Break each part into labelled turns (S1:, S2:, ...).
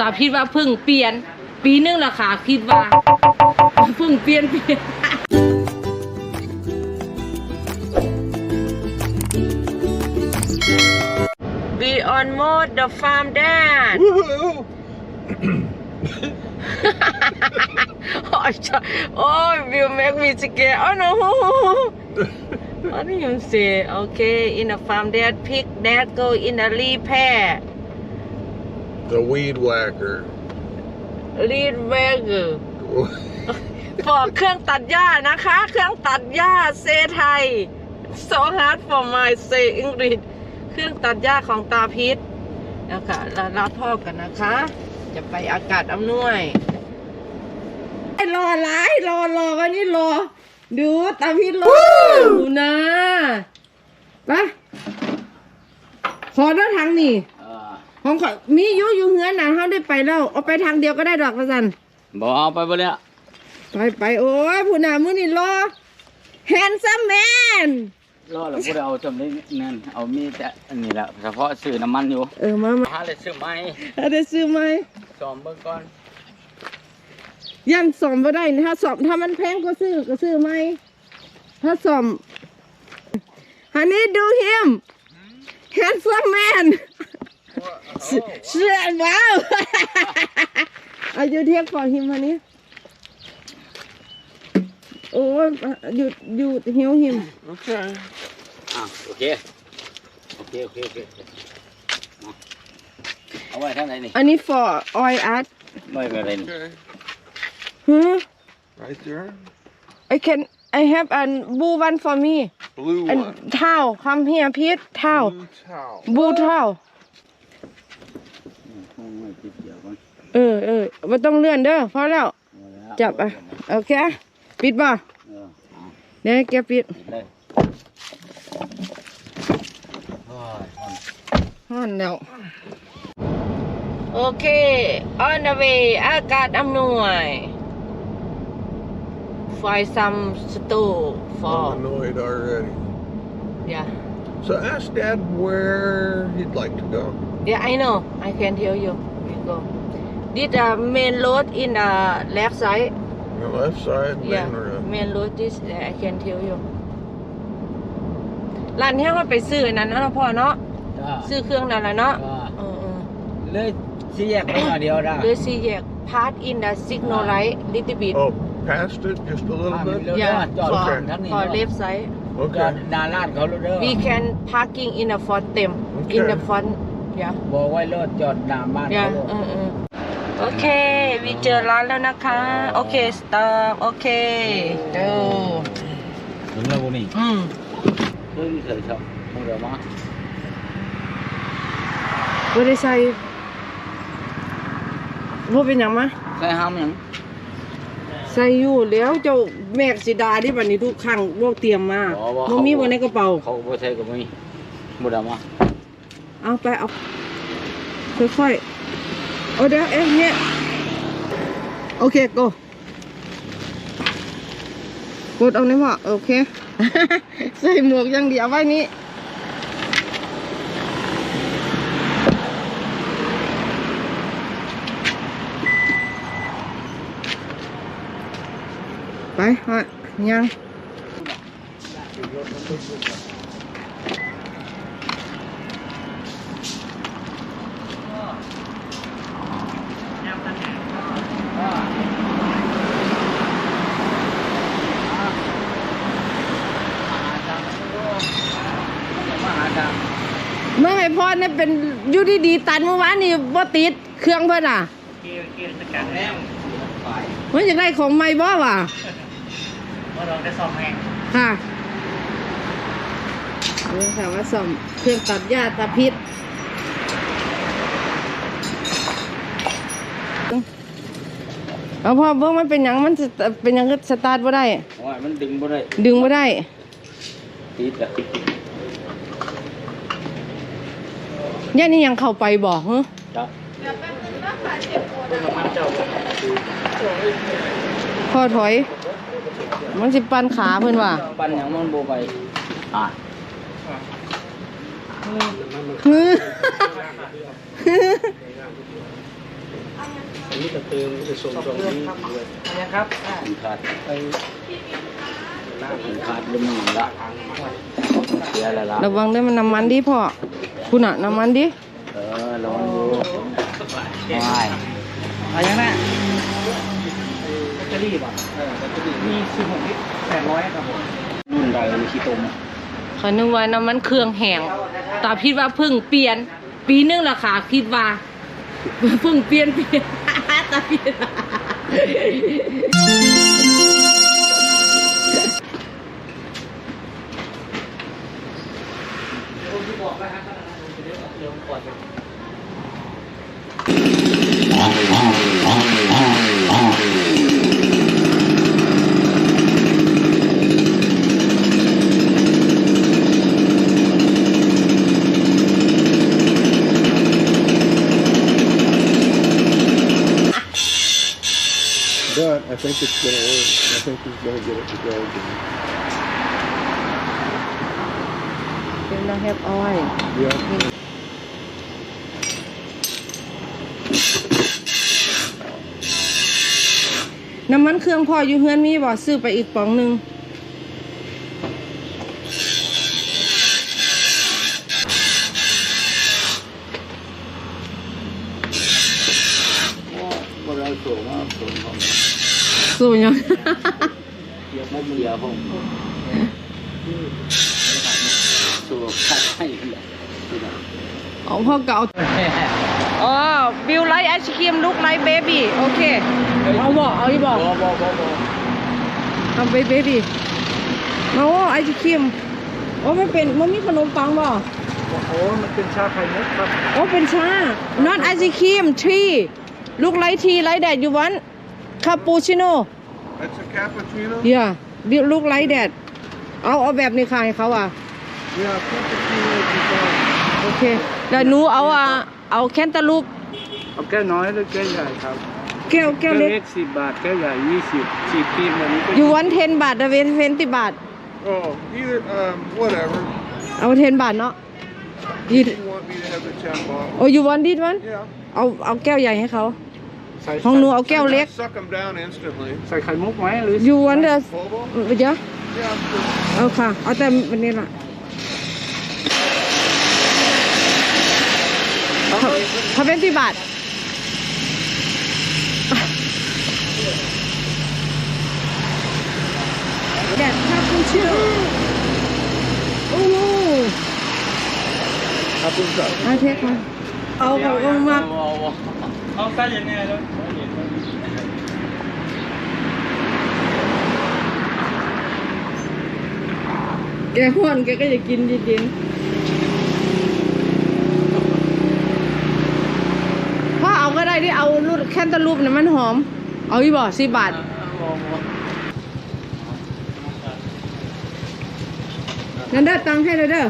S1: ตาพิดว่าเพึ่งเปลี่ยน ปีนึงราคาคิดว่าเพึ่งเปลี่ยนเปลี่ยน We on mode the farm dad
S2: Woohoo!
S1: oh, sh- oh, you make me scared. Oh no. what do you say? Okay, in the farm, dad pick, dad go in the repair.
S2: The weed whacker.
S1: Lead wagon ฟอเครื่องตัดหญ้านะคะ เครื่องตัดหญ้าเซไทย so hard for my say English เครื่องตัดหญ้าของตาพิษแล้วค่ะเรารับพ่อกันนะคะ จะไปอากาศอำนวยไอ้รอหลายรอรอวันนี้รอ ดูตาพิษรอดูนะไปขอเดินทางนี่ ของข่อยมีอยู่อยู่เฮือนนะเขาได้ไปแล้ว เอาไปทางเดียวก็ได้ดอกประสัน
S3: บอกเอาไปบ่เลยอะ
S1: ไปไปโอ้ยผู้หนามือนี่รอ handsome man
S3: รอแล้วบ่ได้เอาจำได้นั่นเอามีแต่อันนี้แหละเฉพาะซื้อน้ำมันอยู่
S1: เออมามา
S3: หาเลยซื้อไหม
S1: เอาได้ซื้อไหม
S3: ซ้อมเบิ่งก่อน
S1: ยันสอมบ่ได้ถ้าสอมถ้ามันแพงก็ซื้อก็ซื้อไหมถ้าสอมฮันนี่ดู him handsome man เสื้อว้าวอายุเทียบก่อน him ฮันนี่โอ้ยหยุดหยุดหิว him
S2: Okay.
S3: อะโอเคโอเคโอเคโอเคเอาเอาไว้ทางไหนนี่
S1: อันนี้ for oil art
S3: ไว้ไปอะไรนี่
S2: Okay.
S1: huh
S2: Right there.
S1: I can I have a blue one for me
S2: Blue
S1: and
S2: one.
S1: towel come here please towel
S2: Blue towel.
S1: blue towel
S3: คงไม่ ติดเกี่ยวกัน
S1: เออเออไม่ต้องเลื่อนเด้อพอแล้ว
S3: เอาแล้ว
S1: จับอะโอเคปิดบ่
S3: เออเอา
S1: เดี๋ยวให้แกปิด
S3: ปิดเลยโอ้ยอ่อน
S1: ห่อนแล้วโอเค on the way อากาศอำนวย find some store
S2: I'm
S1: for
S2: annoyed already.
S1: yeah
S2: So ask Dad where he'd like to go.
S1: yeah I know I can tell you we go this uh, main road in the left side
S2: The left side,
S1: yeah
S2: main road.
S1: main road this I can tell you ร้านนี้ว่าไปซื้ออันนั้นเนาะพ่อเนาะ
S3: จ้า
S1: ซื้อเครื่องนั่นแหละเนาะ
S3: จ้า
S1: เออ
S3: เลยสิแยกไปหน่อยเดียวได้
S1: ๆเลยสี่แยก part in the signal light little bit
S2: Oh, past it just a little
S3: อ่ามี
S2: bit?
S3: เรือ
S1: yeah
S3: จอด
S1: for
S3: ข้างทั้งนี้
S1: for
S3: เนาะ
S1: left side
S3: จอด
S2: Okay.
S3: หนาลาดเขาเลยเด้อ
S1: we can parking in the front เต็ม in the front yeah
S3: บอกไว้รถจอดหน้าบ้าน
S1: yeah
S3: เขาเลย
S1: เออเออโอเควีเจอร้านแล้วนะคะ โอเค stop โอเคเดี๋ยว
S3: ถึงแล้วพวกนี้
S1: อืม
S3: เฮ้ยเฉยชอบมึงเดี๋ยวมา
S1: ไม่ได้ใส่ว่าเป็นหยังมะ
S3: ใส่ห้ามหยัง
S1: ใส่อยู่แล้วเจ้าแมกสิดาที่บันนี้ทุกครั้งพวกเตรียมมามันมีวันในกระเป๋า
S3: เขาบ่ใส่กับมีบ่ได้มา
S1: เอาไปเอาค่อยๆเอาเดี๋ยวเอ๊ะเนี่ยโอเค go กดเอาเนี่ยพ่อโอเค ใส่หมวกยังเดียวไว้นี้ไปฮะยัง
S3: มาหาทาง
S1: เมื่อไงพ่อ เนี่ยเป็นอยูดีดีๆตันเมื่อวานนี่บ่ติดเครื่องเพิ่นอะ
S3: เกลเกลจะกันแล้วไป
S1: มันจะได้ของใหม่บ่วะ
S3: ว่าเราได้ซ่อมแห้ง
S1: ค่ะนี่ค่ะว่าซ่อมเครื่องตัดหญ้าตาพิษเอาพ่อเบิ่งมันเป็นหยังมันจะเป็นหยังก็สตาร์ทบ่ได้
S3: โอ้ยมันดึงบ่ได้
S1: ดึงบ่ได้
S3: ติดอะ
S1: ย่านี่ยังเข้าไปบ่ฮะ
S3: จ้ะ
S1: พ่อถอย มันสิปันขาเพิ่นว่า
S3: ปันหยังมันบ่ไปอะ
S1: ฮือ
S2: เติมไปส่งตรงนี้ด้วย
S1: นะครับ
S3: มันขาด
S2: ไปหน้า
S3: มันขาดลมหนึ่งละเสียแล้วละ
S1: ระวังได้มันน้ำมันดิพ่อ คุณอะน้ำมันดิ
S3: เออลองดูไม่
S4: อะไรยังไงแบตเตอรี่ป่ะ
S2: เออแบตเตอรี่
S4: มี16ลิตร800ครับผม
S3: รุ่นใดมีขี้ตม
S1: เขานึกว่าน้ำมันเครื่องแห้งตาพิดว่าเพิ่งเปลี่ยน ปีนึงราคาคิดว่าเพิ่งเปลี่ยนเปลี่ยนตาพิดว่า
S2: But I think it's gonna work. I think he's gonna get it to go again.
S1: เป็นน้ำเฮปออย
S2: Yeah.
S1: น้ำมัน เครื่องพ่ออยู่เฮือนมีบ่ซื้อไปอีกป๋องหนึ่ง
S3: ก็เราสูงมากสูงของ
S1: สู้ยัง
S3: เทียบไม่เดียวผมสูงขาดให้เลย
S1: อ๋อพ่อเก่าอ๋อบิวไลท์ไอศครีมลูกไลท์เบบี้โอเคเอาบอกเอาอีบอก
S2: บอบอบอบอ
S1: เอาไปเบบี้มาโอ้ไอศครีมโอ้ไม่เป็นมันมีขนมปังบ่
S4: โอ้โหมันเป็นชาไข่มุกครับ
S1: โอ้เป็นชา not ไอศครีมทรีลูกไลท์ทีไลท์แดดอยู่วันคาปูชิโน่
S2: That's a cappuccino?
S1: เย่าบิวลูกไลท์แดดเอาเอาแบบนี้ค่ะให้เขาอะ
S2: Yeah, cappuccino is fine.
S1: โอเค เดี๋ยวหนูเอาอะเอาแคนตาลูป
S4: เอาแก้วน้อยหรือแก้วใหญ่ครับ
S1: แก้วแก้วเล็ก
S4: สิบบาทแก้วใหญ่ยี่สิบสี่ปีแบบนี้ก็
S1: อยู่วันเทนบาทเวนเวนติบาท
S2: Oh, either, um, whatever.
S1: เอาเทนบาทเนาะยู
S2: You want me to have the ten bottle?
S1: โอ้ยูวันดิดวัน
S2: Yeah.
S1: เอาเอาแก้วใหญ่ให้เขา
S4: ใส่
S1: ของหนูเอาแก้วเล็ก
S2: Suck them down instantly.
S4: ใส่ไข่มุกไหมหรือ
S1: ยูวันเดอ
S2: Bobo?
S1: เดี๋ยว
S2: Yeah, I'm good.
S1: เอาค่ะ เอาแต่วันนี้ล่ะ เขาเป็นที่บาทแดดคาปูชิโน่โอ้โห
S2: Happens up.
S1: อาเทคมาเอาเขาก็มา
S4: เอาใส่ยังไงแล้ว
S1: แกห้วนแกก็จะกินจริงๆพ่อเอาก็ได้ที่เอาลูก แคนตาลูปเนี่ยมันหอม เอาอีบ่สิบบาทนั่นเด้อตังค์ให้เลยเด้อ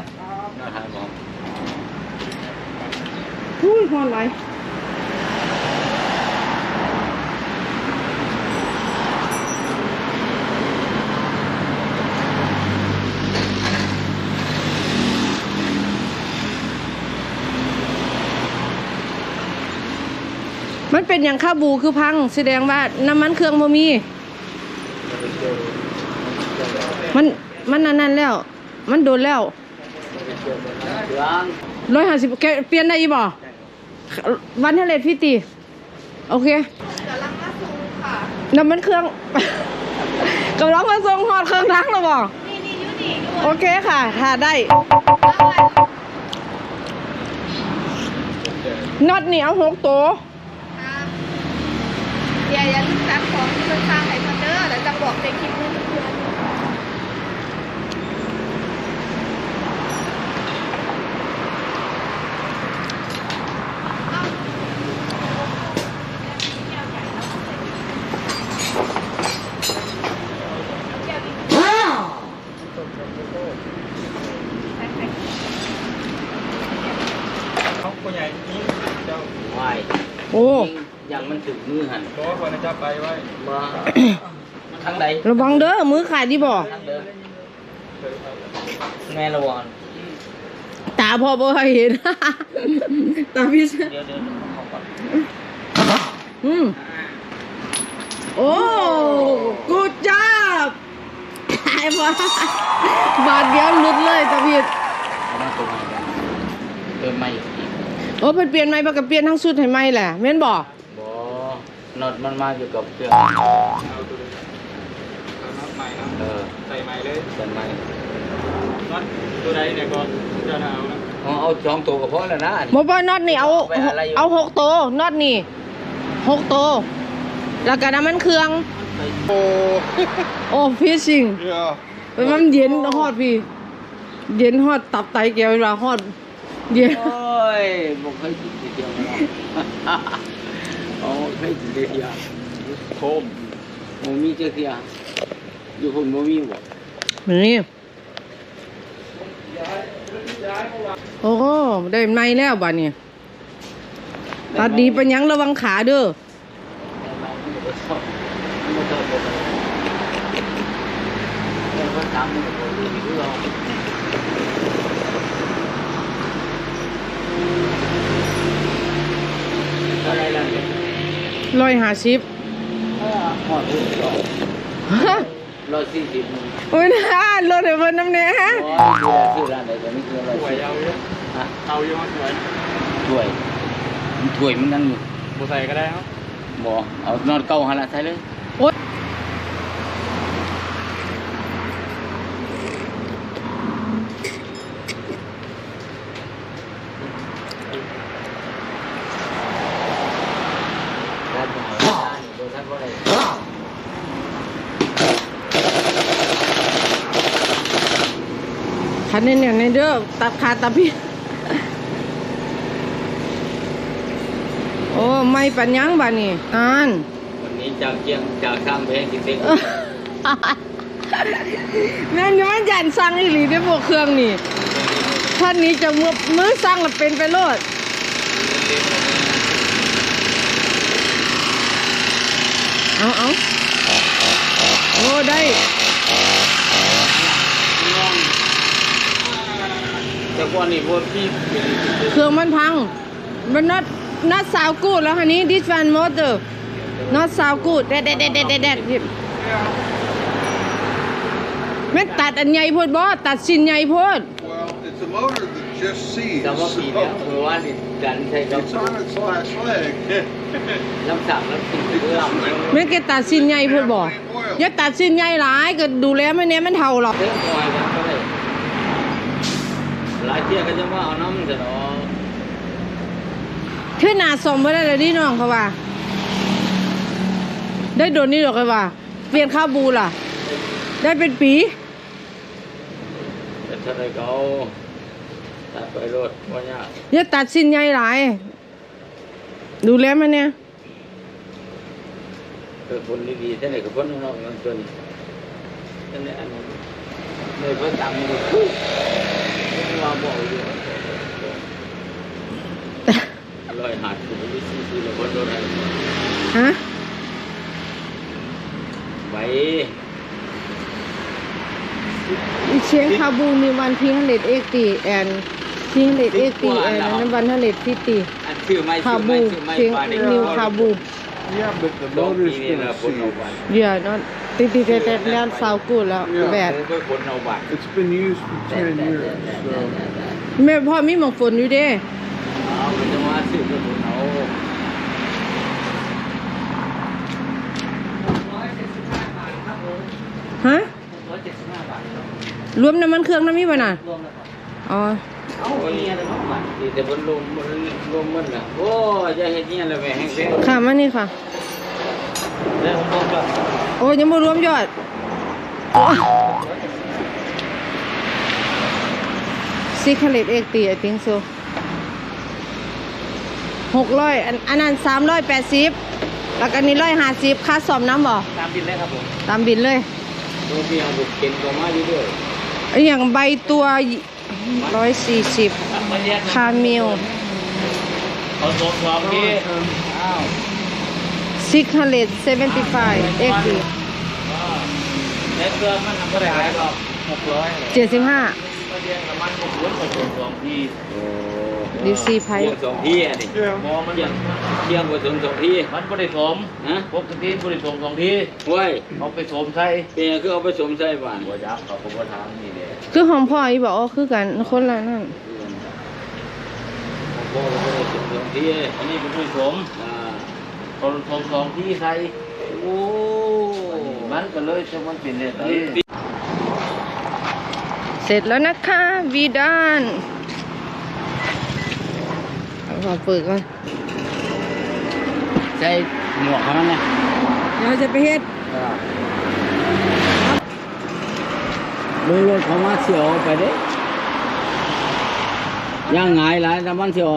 S3: นะครับผม
S1: อุ้ยหอนไห มันเป็นอย่างข้าวบูคือพัง แสดงว่าน้ำมันเครื่องบ่มี มันมันอันนั้นแล้ว มันโดนแล้วร้อยห้าสิบแกเปลี่ยนได้อีบ่วันเทเลทพี่ตีโอเคน้ำมันเครื่องกำลังมาส่งหอดเครื่องทั้งแล้วบ่โอเคค่ะถ่าได้น็อตนี่เอาหกตัว
S5: เดี๋ยวอย่าลืมสั่งของที่มันสร้างให้พันเดอร์แล้วจะบอกในคลิปนู้นเพื่อน
S4: เขาคนใหญ่นี้เจ้า
S3: ไหว
S1: โอ้
S3: ยังมันถึงมือหัน
S4: บอกว่าคนจะไปไว้
S3: มาทั้งใด
S1: ระวังเด้อมือขาดดิบ่
S3: ทั้งเดิมแม่ระวัง
S1: ตาพ่อบ่ให้เห็นตาพี่
S3: เดี๋ยวเดี๋ยวขอก่อน
S1: อืม
S3: อ่า
S1: โอ้กูจ้าบไอ้บ้าบาทเดียวหลุดเลยตะพีด
S3: เอามาตัวใหม่กันเติมใหม่อีก
S1: โอ้เพิ่นเปลี่ยนใหม่ปะกับเปลี่ยนทั้งชุดให้ใหม่แหละแม่นบ่
S3: บ่ น็อตมันมาอยู่กับเครื่อง
S4: เอาตัวนี้เอาน็อตใหม่นะ
S3: เออ
S4: ใส่ใหม่เลย
S3: เติมใหม่
S4: น็อตตัวใดเนี่ยก็จะเอานะ
S3: เอาเอาสองตัวก็พอแล้วนะอันนี้
S1: บ่บ่น็อตนี่เอา
S3: เอาไปอะไรอยู่
S1: เอาหกตัวน็อตนี่หกตัวแล้วก็น้ำมันเครื่อง
S2: Oh,
S1: โอ้ฟิชชิง
S2: yeah.
S1: เป็นมันเย็นฮอดพี่ เย็นฮอดตับไตแกเวลาฮอด เย็น
S3: โอ้ยบ่เคยกินทีเดียวนะ โอ้เคยกินทีเดียวโคมบ่มีเจ้าเดียวอยู่คนบ่มีบ่
S1: นี่โอ้ได้ไหมแล้วบัดนี้ตัดดีไปยังระวังขาเด้อ
S3: อะไรล่ะเนี่ย
S1: ร้อยห้าสิบ
S3: หอดลูกสองร้อยสี่สิบ
S1: โอ้ยนะรถเดี๋ยวเพิ่นน้ำเนี้ยฮะ
S3: โอ้ยชื่อร้านไหนก็ไม่คือร้อย
S4: สวย
S3: สี่
S4: เอาเยอะ
S3: ฮะ
S4: เอาเยอะสวย
S3: ถ้วยมันถ้วยมันนั่นอยู่
S4: บูใส่ก็ได้ครับ
S3: บ่เอานอนเก่าหันละใส่เลย
S1: โอ๊ย
S3: ร้านบ่เอาร้านบ่ทันบ่ได้
S1: คันนี้เนี่ยในเด้อตัดขาดตัดพี่โอ้ไม่ปัญญังบัดนี้อ่าน
S3: วันนี้จากเชียงจากทางไปให้กินเต็ก
S1: แม่นยังไม่ยันสั่งอีหลีได้พวกเครื่องนี่ท่านนี้จะมือมือสั่งแล้วเป็นไปโลดเอาเอาโอ้ได้
S3: แต่ก่อนนี่บ่พี่
S1: เครื่องมันพัง มัน not not sound good แล้วคันนี้ this one motor not sound good เด็ดเด็ดเด็ดเด็ดเด็ดเด็ดหยิบแม่นตัดอันใหญ่โพดบ่ตัดสิ้นใหญ่โพด
S2: Well, it's a motor that just seized.
S3: แต่ว่าปีแล้วเมื่อวานนี่ดันใส่กับ
S2: It's on its last leg.
S3: ลำสักลำสิ่งเรื่อง
S1: แม่นแกตัดสิ้นใหญ่โพดบ่อย่าตัดสิ้นใหญ่หลายก็ดูแลมันเนี่ยมันเท่าหรอก
S3: เรื่องมวยกันก็ได้ หลายเที่ยก็จะว่าเอาน้ำจะเนาะ
S1: ขึ้นหน้าสมบ่ได้เลยดิน้องเขาว่า ได้โดนนี่ดอกเลยว่า เปลี่ยนข้าวบูล่ะ ได้เป็นปี
S3: แต่ถ้าได้เขาตัดไปรถว่ายาก
S1: อย่าตัดสิ้นใหญ่หลาย ดูแลมันเนี่ย
S3: คือคนดีๆท่านไหนกับคนนอกๆมันตัวนี้ท่านไหนอันนั้น เลยเพิ่งตามมือคู่ว่าบอกอยู่ลอยหาดคือไม่ซีซีเลยคนโดนอะไร
S1: ฮะ
S3: ไป
S1: เชียงคาบูมีวันที่ฮันเดดเอ็กตีแอนที่ฮันเดดเอ็กตีแอนนั้นวันฮันเดดฟิตี
S3: อันชื่อไม่
S1: คา
S3: ชื่อไม่
S1: บู
S3: ชื่อไม่
S1: เชียง
S3: ปาได้
S1: นิวคาบู
S2: Yeah, but the
S3: สองปี
S2: motor's
S3: นี่นะ
S2: gonna
S3: คนเอา
S2: seize.
S3: บัตร
S1: เดี๋ยวนอนติดติดติดติดแล้วซาวกูดแล้ว
S2: Yeah.
S1: แบ
S3: ผ
S1: ด
S3: มก็คนเอาบัตร
S2: It's been used for 10 years, so.
S1: แม่พ่อมีหมองฝนอยู่เด้
S3: เอาไปจะมาซื้อก็คนเอา
S1: ฮะ
S3: ร้อยเจ็ดสิบห้าบาท
S1: รวมน้ำมันเครื่องน้ำมีป่ะน่ะ
S3: รวมแล้วครับ
S1: อ๋อ
S3: เอาไอ้เนี่ยเลยครับบัตรดีแต่บนรวมบนรวมมันนะโอ้ยจะเห็นเนี่ยเลยแม่แห้งเฟ้
S1: ค่ะมานี่ค่ะ
S3: เรื่องรวมก็
S1: โอ้ยังไม่รวมยอดซิคเลตเอ็กตี I think so หกร้อยอันอันนั้นสามร้อยแปดสิบแล้วก็อันนี้ร้อยห้าสิบค่าสอมน้ำบ่
S3: ตามบินเลยครับผม
S1: ตามบินเลย
S3: ตัวเบียร์บุกเก็นตัวมาอยู่ด้วย
S1: ไอ้อย่างใบตัว ร้อยสี่สิบคาเมล
S3: เขาส่งความที่อ้าว
S1: ซิคเลตเซเวนตี้ไฟเอ็กตี
S3: เน็ตเกินมันทำอะไรหรอกหกร้อย
S1: เจ็ดสิบห้า
S3: ก็เรียนกับมันหกร้อยหกสองที่โอ้โห
S1: ดีซีไพ
S3: เชียงสองที่อะดิ
S2: Yeah.
S4: มองมัน
S3: เชียงเชียงผสมสองที่
S4: มันบ่ได้สม
S3: ฮะ
S4: ปกติบ่ได้สมสองที
S3: เว้ย
S4: เอาไปสมใส่
S3: เป็นไงคือเอาผสมใส่บ้าน
S4: บ่ยับเขาก็บ่ทางนี่แหละ
S1: คือของพ่ออีบอกว่าคือกันคนละนั่น
S3: โอ้โหผสมสองที่
S4: อันนี้เป็นผู้สม
S3: อ่า
S4: เขาสมสองที่ใส่
S3: โอ้
S4: มันก็เลยจะมันเป็นเนี่ยไอ้
S1: เสร็จแล้วนะคะวีดานเอาขอเปิดก่อน
S3: ใส่หมวกเขานั่นนะ
S1: เราจะไปเฮ็ด
S3: มือรถเขามาเสียวไปเด้ย่างไงายหลายน้ำมันเสียว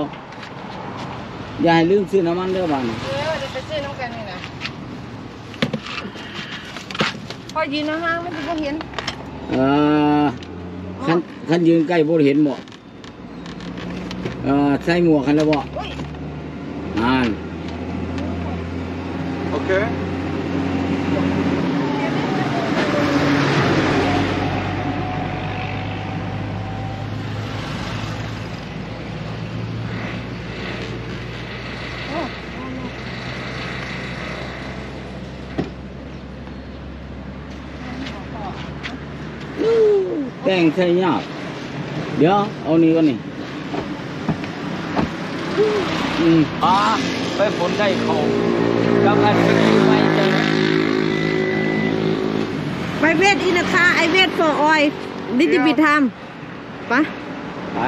S3: อย่าให้ลืมซื้อน้ำมันเด้อบ้าน
S1: เออเดี๋ยวไปซื้อน้ำกันนี่นะพอยืนห่างๆไม่ถึงก็เห็น
S3: เอ่อคันคันยืนใกล้บ่เห็นหมวกเอ่อใส่หมวกคันแล้วบ่อ่าน
S2: Okay.
S3: แต่งใส่ยากเดี๋ยวเอานี่ก่อนนี่อืม
S4: อ่าไปฝนได้เขากำลังไปกินไม่เจอ
S1: ไปเวทอินะคะไอเวท for oil ดิจิบิทำปะ
S3: ไป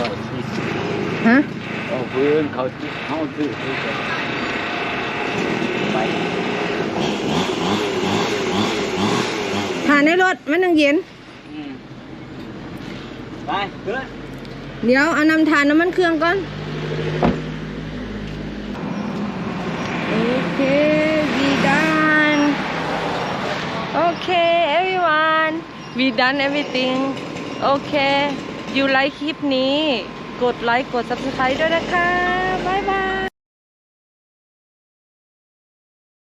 S4: ร้อยสี่สิบ
S1: ฮะ
S3: เอาพื้นเขาจิเขาซื้อซื้อไป
S1: ถ่าน ในรถมันยังเย็น
S3: อืมไปเพื่อน
S1: เดี๋ยวเอานำทานน้ำมันเครื่องก่อน โอเค we done โอเค everyone we done everything โอเค you like คลิปนี้ กดไลค์ กด subscribe ด้วยนะคะ บ๊ายบาย